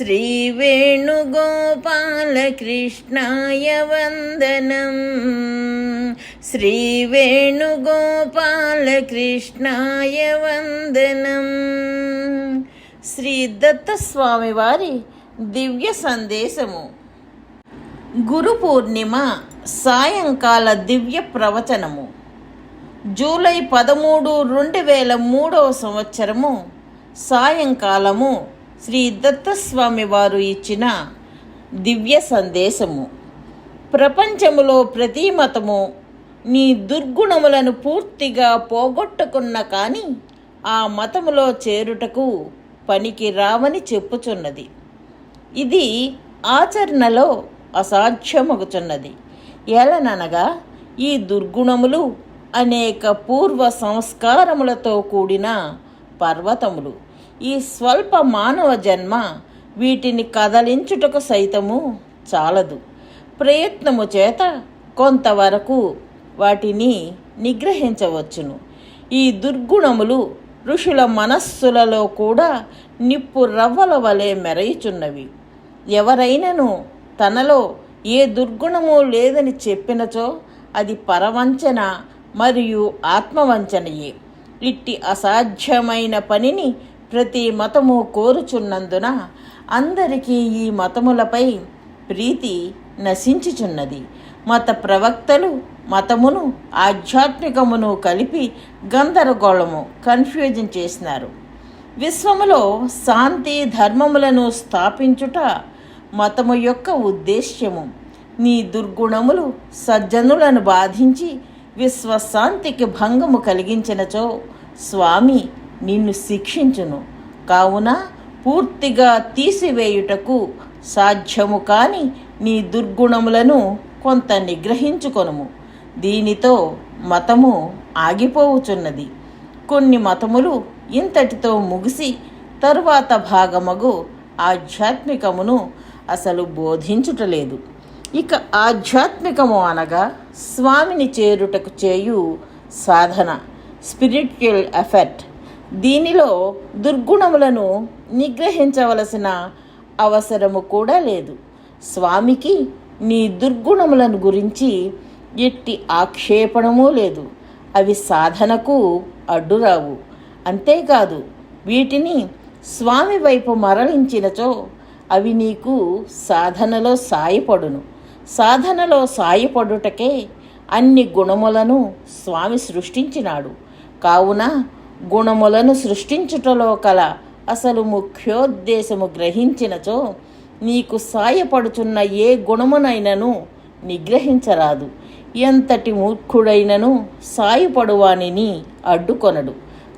श्रीवेणुगोपालकृष्णाय वन्दनम् శ్రీవేణుగోపాలకృష్ణాయ వందనం శ్రీ దత్తస్వామి వారి దివ్య సందేశము గురు పూర్ణిమ సాయంకాల దివ్య ప్రవచనము జూలై పదమూడు రెండు వేల మూడవ సంవత్సరము సాయంకాలము శ్రీ దత్తస్వామి వారు ఇచ్చిన దివ్య సందేశము. ప్రపంచములో ప్రతి మతము నీ దుర్గుణములను పూర్తిగా పోగొట్టుకున్న కానీ ఆ మతములో చేరుటకు పనికి రావని చెప్పుచున్నది. ఇది ఆచరణలో అసాధ్యమగుచున్నది. ఎలననగా ఈ దుర్గుణములు అనేక పూర్వ సంస్కారములతో కూడిన పర్వతములు. ఈ స్వల్ప మానవ జన్మ వీటిని కదలించుటకు సైతము చాలదు. ప్రయత్నము చేత కొంతవరకు వాటిని నిగ్రహించవచ్చును. ఈ దుర్గుణములు ఋషుల మనస్సులలో కూడా నిప్పు రవ్వల వలె మెరయుచున్నవి. ఎవరైనను తనలో ఏ దుర్గుణము లేదని చెప్పినచో అది పరవంచన మరియు ఆత్మవంచనయే. ఇట్టి అసాధ్యమైన పనిని ప్రతి మతము కోరుచున్నందున అందరికీ ఈ మతములపై ప్రీతి నశించుచున్నది. మత ప్రవక్తలు మతమును ఆధ్యాత్మికమును కలిపి గందరగోళము కన్ఫ్యూజన్ చేసినారు. విశ్వములో శాంతి ధర్మములను స్థాపించుట మతము యొక్క ఉద్దేశ్యము. నీ దుర్గుణములు సజ్జనులను బాధించి విశ్వశాంతికి భంగము కలిగించినచో స్వామి నిన్ను శిక్షించును. కావున పూర్తిగా తీసివేయుటకు సాధ్యము కాని నీ దుర్గుణములను కొంత నిగ్రహించుకొనుము. దీనితో మతము ఆగిపోవుచున్నది. కొన్ని మతములు ఇంతటితో ముగిసి తరువాత భాగమగు ఆధ్యాత్మికమును అసలు బోధించుటలేదు. ఇక ఆధ్యాత్మికము అనగా స్వామిని చేరుటకు చేయు సాధన స్పిరిచువల్ ఎఫెక్ట్. దీనిలో దుర్గుణములను నిగ్రహించవలసిన అవసరము కూడా లేదు. స్వామికి నీ దుర్గుణములను గురించి ఎట్టి ఆక్షేపణము లేదు. అవి సాధనకు అడ్డురావు. అంతేకాదు వీటిని స్వామి వైపు మరలించినచో అవి నీకు సాధనలో సాయపడును. సాధనలో సాయపడుటకే అన్ని గుణములను స్వామి సృష్టించినాడు. కావున గుణములను సృష్టించుటలో కల అసలు ముఖ్యోద్దేశము గ్రహించినచో నీకు సాయపడుచున్న ఏ గుణమునైనను నిగ్రహించరాదు. ఎంతటి మూర్ఖుడైనను సాయపడువానిని అడ్డుకొనడు.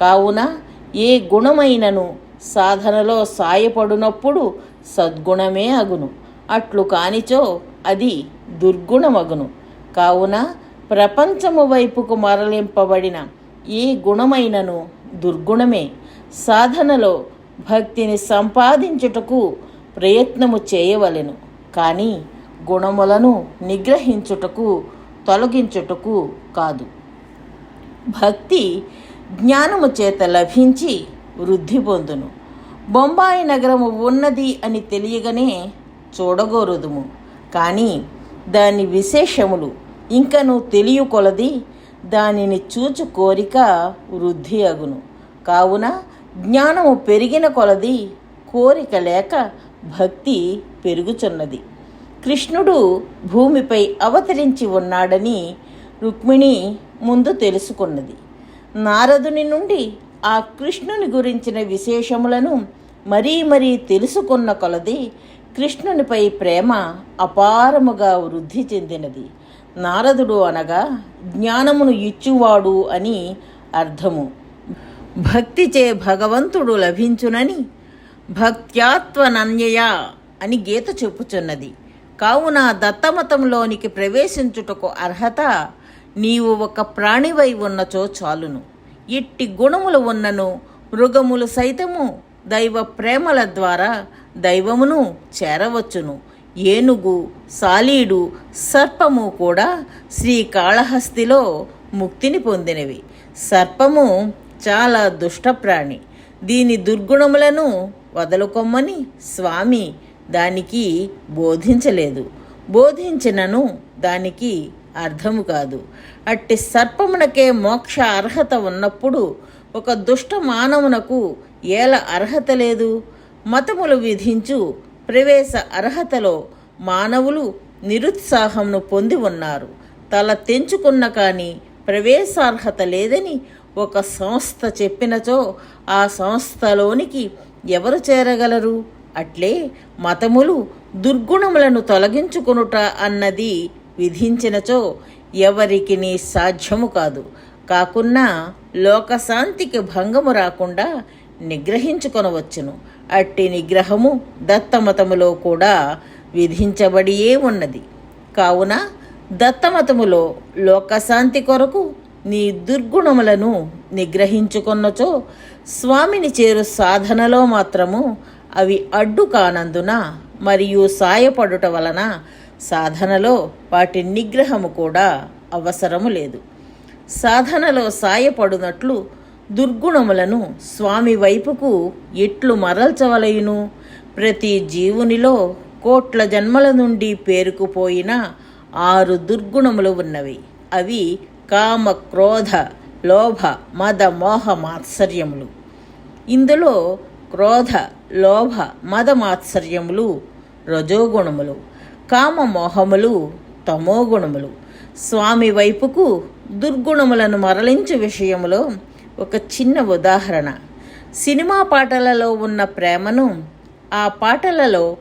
కావున ఏ గుణమైనను సాధనలో సాయపడునప్పుడు సద్గుణమే అగును. అట్లు కానిచో అది దుర్గుణమగును. కావున ప్రపంచము వైపుకు మరలింపబడిన ఏ గుణమైనను దుర్గుణమే? సాధనలో భక్తిని సంపాదించుటకు ప్రయత్నము చేయవలెను. కానీ గుణములను నిగ్రహించుటకు తొలగించుటకు కాదు. భక్తి జ్ఞానము చేత లభించి వృద్ధి పొందును. బొంబాయి నగరము ఉన్నది అని తెలియగానే చూడగోరుదుము. కానీ దాని విశేషములు ఇంకను తెలియకొలది దానిని చూచు కోరిక వృద్ధి అగును. కావున జ్ఞానము పెరిగిన కొలది కోరిక లేక భక్తి పెరుగుచున్నది. కృష్ణుడు భూమిపై అవతరించి ఉన్నాడని రుక్మిణి ముందు తెలుసుకున్నది. నారదుని నుండి ఆ కృష్ణుని గురించిన విశేషములను మరీ మరీ తెలుసుకున్న కొలది కృష్ణునిపై ప్రేమ అపారముగా వృద్ధి చెందినది. నారదుడు అనగా జ్ఞానమును ఇచ్చువాడు అని అర్థము. భక్తిచే భగవంతుడు లభించునని భక్త్యాత్వనన్యయ అని గీత చెప్పుచున్నది. కావున దత్తమతంలోనికి ప్రవేశించుటకు అర్హత నీవు ఒక ప్రాణివై ఉన్నచో చాలును. ఇట్టి గుణములు ఉన్నను మృగములు సైతము దైవ ప్రేమల ద్వారా దైవమును చేరవచ్చును. ఏనుగు సాలీడు సర్పము కూడా శ్రీకాళహస్తిలో ముక్తిని పొందినవి. సర్పము చాలా దుష్టప్రాణి. దీని దుర్గుణములను వదలుకొమ్మని స్వామి దానికి బోధించలేదు. బోధించినను దానికి అర్థము కాదు. అట్టి సర్పమునకే మోక్ష అర్హత ఉన్నప్పుడు ఒక దుష్ట మానవునకు ఏల అర్హత లేదు? మతములు విధించు ప్రవేశ అర్హతలో మానవులు నిరుత్సాహంను పొంది ఉన్నారు. తల తెంచుకున్న కానీ ప్రవేశార్హత లేదని ఒక సంస్థ చెప్పినచో ఆ సంస్థలోనికి ఎవరు చేరగలరు? అట్లే మతములు దుర్గుణములను తొలగించుకొనుట అన్నది విధించినచో ఎవరికి నీ సాధ్యము కాదు. కాకున్నా లోకశాంతికి భంగము రాకుండా నిగ్రహించుకొనవచ్చును. అట్టి నిగ్రహము దత్తమతములో కూడా విధించబడియే ఉన్నది. కావున దత్తమతములో లోకశాంతి కొరకు నీ దుర్గుణములను నిగ్రహించుకొన్నచో స్వామిని చేరు సాధనలో మాత్రము అవి అడ్డు కానందున మరియు సాయపడుట వలన సాధనలో వాటి నిగ్రహము కూడా అవసరము లేదు. సాధనలో సాయపడునట్లు దుర్గుణములను స్వామి వైపుకు ఎట్లు మరల్చవలయును? ప్రతి జీవునిలో కోట్ల జన్మల నుండి పేరుకుపోయిన ఆరు దుర్గుణములు ఉన్నవి. అవి కామ క్రోధ లోభ మద మోహ మాత్సర్యములు. ఇందులో క్రోధ లోభ మద మాత్సర్యములు రజోగుణములు కామమోహములు తమోగుణములు. స్వామి వైపుకు దుర్గుణములను మరలించు విషయములో ఒక చిన్న ఉదాహరణ. సినిమా పాటలలో ఉన్న ప్రేమను ఆ పాటలలో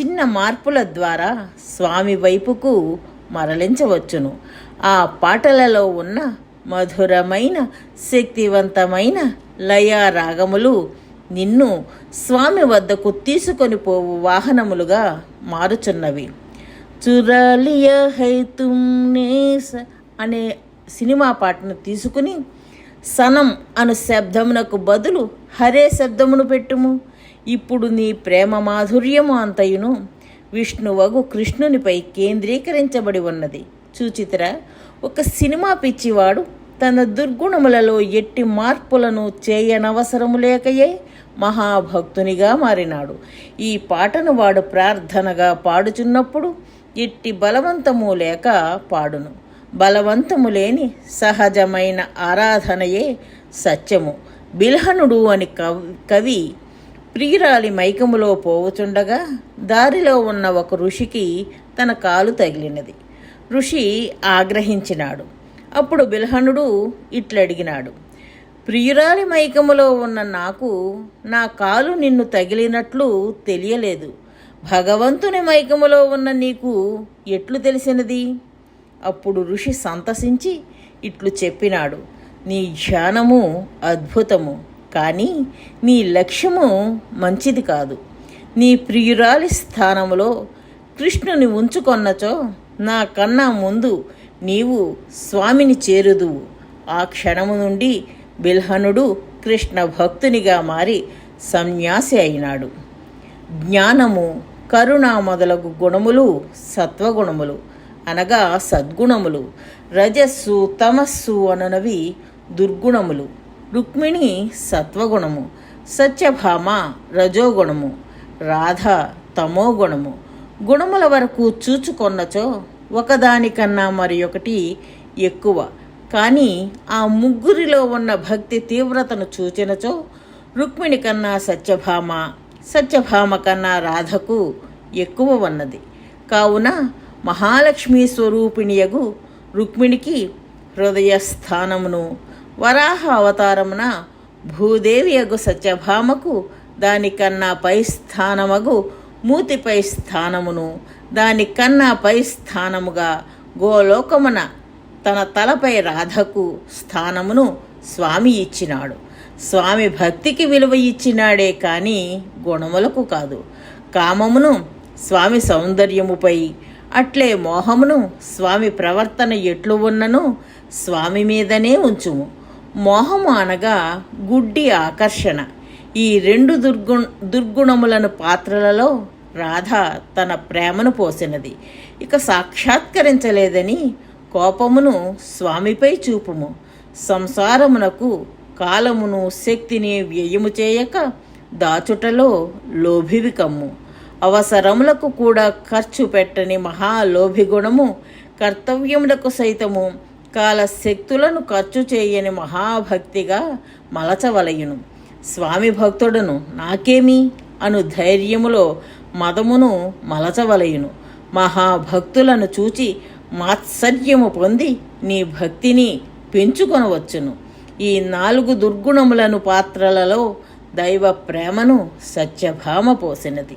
చిన్న మార్పుల ద్వారా స్వామి వైపుకు మరలించవచ్చును. ఆ పాటలలో ఉన్న మధురమైన శక్తివంతమైన లయ రాగములు నిన్ను స్వామి వద్దకు తీసుకొని పోవు వాహనములుగా మారుచున్నవి. చురాలియ హై అనే సినిమా పాటను తీసుకుని సనం అను శబ్దమునకు బదులు హరే శబ్దమును పెట్టుము. ఇప్పుడు నీ ప్రేమ మాధుర్యము అంతయును. విష్ణువగు కృష్ణునిపై కేంద్రీకరించబడి ఉన్నది. చూచితరా ఒక సినిమా పిచ్చివాడు తన దుర్గుణములలో ఎట్టి మార్పులను చేయనవసరము లేకయే మహాభక్తునిగా మారినాడు. ఈ పాటను వాడు ప్రార్థనగా పాడుచున్నప్పుడు ఎట్టి బలవంతము లేక పాడును. బలవంతము లేని సహజమైన ఆరాధనయే సత్యము. బిల్హనుడు అని కవి కవి ప్రియురాలి మైకములో పోవుచుండగా దారిలో ఉన్న ఒక ఋషికి తన కాలు తగిలినది. ఋషి ఆగ్రహించినాడు. అప్పుడు బిల్హనుడు ఇట్లడిగినాడు. ప్రియురాలి మైకములో ఉన్న నాకు నా కాలు నిన్ను తగిలినట్లు తెలియలేదు. భగవంతుని మైకములో ఉన్న నీకు ఎట్లు తెలిసినది? అప్పుడు ఋషి సంతసించి ఇట్లు చెప్పినాడు నీ ధ్యానము అద్భుతము కానీ నీ లక్ష్యము మంచిది కాదు. నీ ప్రియురాలి స్థానములో కృష్ణుని ఉంచుకొన్నచో నా కన్నా ముందు నీవు స్వామిని చేరుదువు. ఆ క్షణము నుండి బిల్హనుడు కృష్ణ భక్తునిగా మారి సన్యాసి అయినాడు. జ్ఞానము కరుణ మొదలగు గుణములు సత్వగుణములు. అనగా సద్గుణములు. రజస్సు తమస్సు అనునవి దుర్గుణములు. రుక్మిణి సత్వగుణము. సత్యభామ రజోగుణము. రాధ తమోగుణము. గుణముల వరకు చూచుకొన్నచో ఒకదానికన్నా మరి ఒకటి ఎక్కువ. కానీ ఆ ముగ్గురిలో ఉన్న భక్తి తీవ్రతను చూచినచో రుక్మిణి కన్నా సత్యభామ సత్యభామ కన్నా రాధకు ఎక్కువ ఉన్నది. కావున మహాలక్ష్మీ స్వరూపిణియగు రుక్మిణికి హృదయస్థానమును వరాహ అవతారమున భూదేవి యగు సత్యభామకు దానికన్నా పై స్థానమగు మూతిపై స్థానమును దానికన్నా పై స్థానముగా గోలోకమున తన తలపై రాధకు స్థానమును స్వామి ఇచ్చినాడు. స్వామి భక్తికి విలువ ఇచ్చినాడే కానీ గుణములకు కాదు. కామమును స్వామి సౌందర్యముపై అట్లే మోహమును స్వామి ప్రవర్తన ఎట్లు ఉన్నను స్వామి మీదనే ఉంచుము. మోహము అనగా గుడ్డి ఆకర్షణ. ఈ రెండు దుర్గు దుర్గుణములను పాత్రలలో రాధ తన ప్రేమను పోసినది. ఇక సాక్షాత్కరించలేదని కోపమును స్వామిపై చూపుము. సంసారమునకు కాలమును శక్తిని వ్యయము చేయక దాచుటలో లోభివి కమ్ము. అవసరములకు కూడా ఖర్చు పెట్టని మహాలోభిగుణము కర్తవ్యములకు సైతము కాలశక్తులను ఖర్చు చేయని మహాభక్తిగా మలచవలయును. స్వామి భక్తుడను నాకేమి? అను ధైర్యములో మదమును మలచవలయును. మహాభక్తులను చూచి మాత్సర్యము పొంది నీ భక్తిని పెంచుకొనవచ్చును. ఈ నాలుగు దుర్గుణములను పాత్రలలో దైవ ప్రేమను సత్యభామ పోసినది.